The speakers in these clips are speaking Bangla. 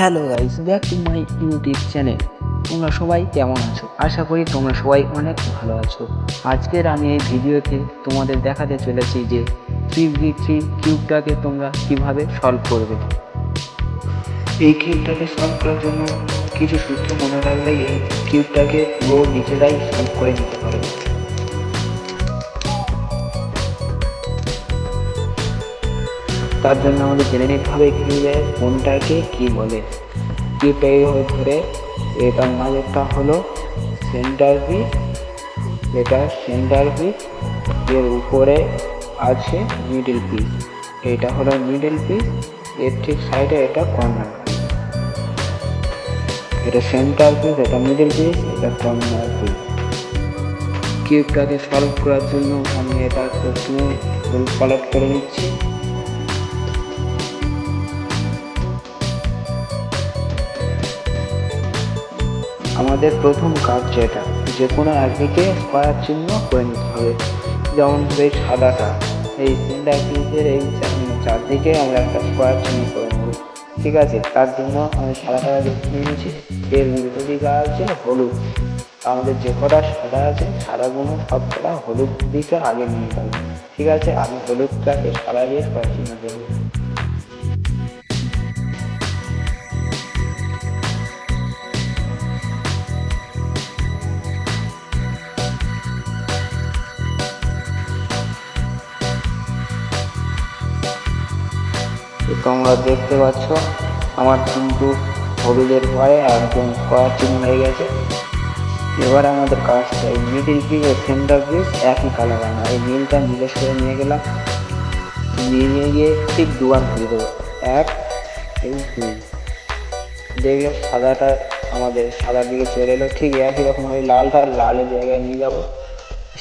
Hello guys back to my YouTube channel তোমরা সবাই কেমন আছো? আশা করি তোমরা সবাই অনেক ভালো আছো। আজকের আমি এই ভিডিওতে তোমাদের দেখাতে চলেছি যে থ্রি বি থ্রি কিউবটাকে তোমরা কীভাবে সলভ করবে। এই কিউবটাকে সলভ করার জন্য কিছু সূত্র মনে রাখলেই এই কিউবটাকে পুরো নিজেরাই সলভ করে নিতে পারবে। তার জন্য আমাদের জেনে নিতে হবে কিউবের কোনটাকে কি বলে। কিউবটা হয়ে ধরে? এটার মাঝেরটা হলো সেন্টার পিস এটা সেন্টার পিস এর উপরে আছে মিডিল পিস এটা হলো মিডিল পিস এর ঠিক সাইডে এটা কর্নার এটা সেন্টার পিস এটা মিডিল পিস এটা কর্নার পিস কিউবটাকে সলভ করার জন্য আমি এটা প্রথমে কালেক্ট করে নিচ্ছি। আমাদের প্রথম কাজ যেটা যে কোনো একদিকে স্কোয়ার চিহ্ন করে নিতে হবে। যেমন এই সাদাটা, এই সেন্টার পিসের এই চারদিকে আমরা একটা স্কোয়ার চিহ্ন করে নেব। ঠিক আছে? তার জন্য আমি সাদাটা দেখে নিয়েছি। এর উল্টো দিকে আছে হলুদ। আমাদের যে কটা সাদা আছে সাদাগুলো সব কটা হলুদ দিকে আগে নিয়ে যাবে। ঠিক আছে? আমি হলুদটাকে সাদা দিয়ে স্কোয়ার চিহ্ন দেবো। তোমরা দেখতে পাচ্ছ আমার কিন্তু হলুদের পরে একদম স্কোয়ার চিহ্ন হয়ে গেছে। এবার আমাদের কাজটা এই মিডিল পিস আর সেন্টার পিস একই কালার আনা। এই নীলটা নীলের করে নিয়ে গেলাম। নিয়ে নিয়ে গিয়ে ঠিক দুবার ঘুরে দেবো। এক, এই দুই। দেখবে সাদাটা আমাদের সাদার দিকে চলে এলো। ঠিক একই রকম ওই লালটা লালের জায়গায় নিয়ে যাব।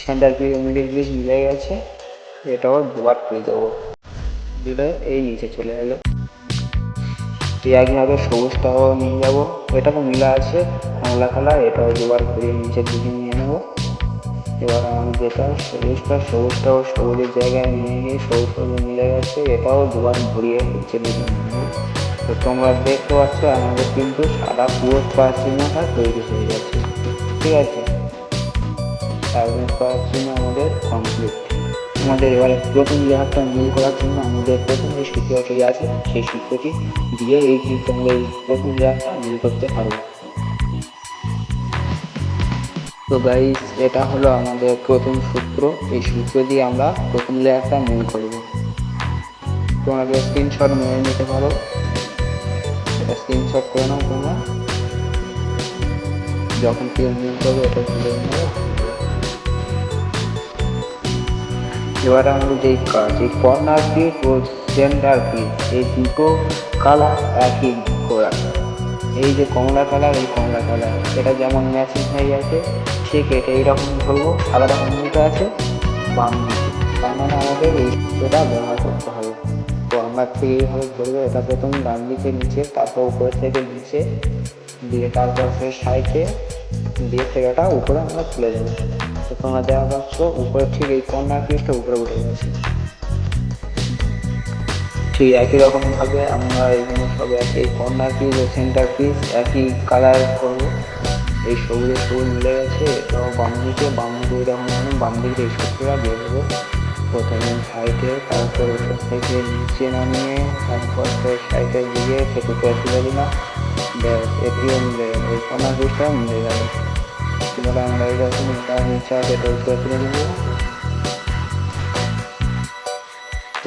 সেন্টার পিস মিডিল পিস মিলে গেছে। এটাও দুবার করে দেবো। দিলে এই নিচে চলে এলো। একইভাবে সবুজটাও নিয়ে যাব। এটাও মিলা আছে, কমলা কালার এটাও দুবার ঘুরিয়ে নিচের দিকে নিয়ে নেব। এবার আমি যেটা সবুজটা, সবুজটাও সবুজের জায়গায় নিয়ে গিয়ে সবুজ সবুজ মিলে গেছে, এটাও দুবার ঘুরিয়ে নিচের দিকে নিয়ে নেব। তো তোমরা দেখতে পাচ্ছ, আমাদের কিন্তু সাদা পুরো চিহ্নটা তৈরি হয়ে গেছে। ঠিক আছে? স্কোয়ার চিহ্ন আমাদের কমপ্লিট আমাদের এবারে প্রথম লেয়ারটা মিল করার জন্য আমাদের প্রথম যে সূত্রটি আছে, সেই সূত্রটি দিয়ে এই কিন্তু আমরা এই প্রথম লেয়ারটা মিল করতে পারব তো গাইস এটা হলো আমাদের প্রথম সূত্র। এই সূত্র দিয়ে আমরা প্রথম লেয়ারটা মিল করব। তোমরা স্ক্রিনশট মেরে নিতে পারো। এটা স্ক্রিনশট করে নাও তোমরা। যখন কেউ মিল করবে, এটা তুলে নেব এই কর্নার পিস ও পিস এই দুটো কালার একই করা এই যে কমলা কালার, এই কমলা কালার, এটা যেমন ম্যাচিং হয়ে গেছে ঠিক এটা এইরকম ধরবো সাদা রকম দুটো আছে, বাম তার মানে আমাদের এই সুতোটা ব্যবহার করতে হবে। তো আমরা এইভাবে ধরবো, এটা প্রথম ডান দিকে নিচে, তারপর উপর থেকে নিচে, দিয়ে তারপর সেই সাইডে দিয়ে সেটা উপরে আমরা তুলে দেবো। তোমরা দেখা পাচ্ছ উপরে ঠিক এই কর্নার পিসটা উপরে উঠে গেছে। ঠিক একই রকম ভাবে আমরা এখানে সব একই কর্নার পিস ও সেন্টার পিস একই কালার করব। এই সবুজের সবুজ মিলে গেছে, এটাও বাম দিকে বাম দিকে বাম দিকে এই সবুজটা দিয়ে দেবো প্রথমে সাইডে তারপর উপর থেকে নিচে নামিয়ে, তারপর সাইডে দিয়ে সেটু করে তুলে দিলাম ব্যাস, এটিও মিলে গেল। এই কর্নার পিসটাও মিলে গেল। এবার আমরা এরকম এটা নিচে উপরে তুলে দেবো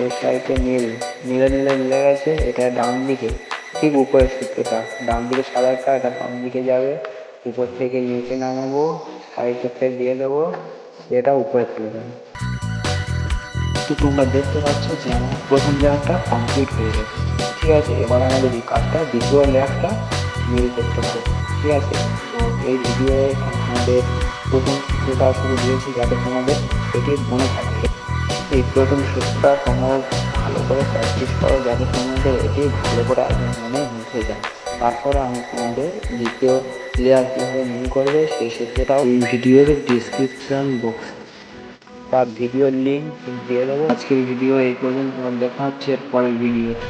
এই সাইডে নীল, নীলে নীলে মিলে গেছে এটা ডান দিকে, ঠিক উপরে সূত্রটা। ডান দিকে সাদাটা এটা বাম দিকে যাবে। উপর থেকে নিচে নামাবো, সাইডে দিয়ে দেবো, এটা উপরে তুলে দেবো তো তোমরা দেখতে পাচ্ছ যে আমার প্রথম লেয়ারটা কমপ্লিট হয়ে গেছে। ঠিক আছে, এবার আমাদের এই কাজটা দ্বিতীয় লেয়ারটা মিল করতে হবে। ঠিক আছে? তো এই ভিডিও আমাদের প্রথম সূত্রটা শুরু দিয়েছি যাতে তোমাদের এটি মনে থাকে। এই প্রথম সূত্রটা তোমরা ভালো করে প্র্যাকটিস করো যাতে তোমাদের এটি ভালো করে আগে মনে মুখে যায় তারপরে আমি তোমাদের দ্বিতীয় প্লেয়ার কীভাবে মিল করবে সেই সূত্রটাও এই ভিডিওর ডিসক্রিপশন বক্স তার ভিডিওর লিঙ্ক দিয়ে দেবো। আজকের ভিডিও এই পর্যন্ত দেখা হচ্ছে এর পরের ভিডিও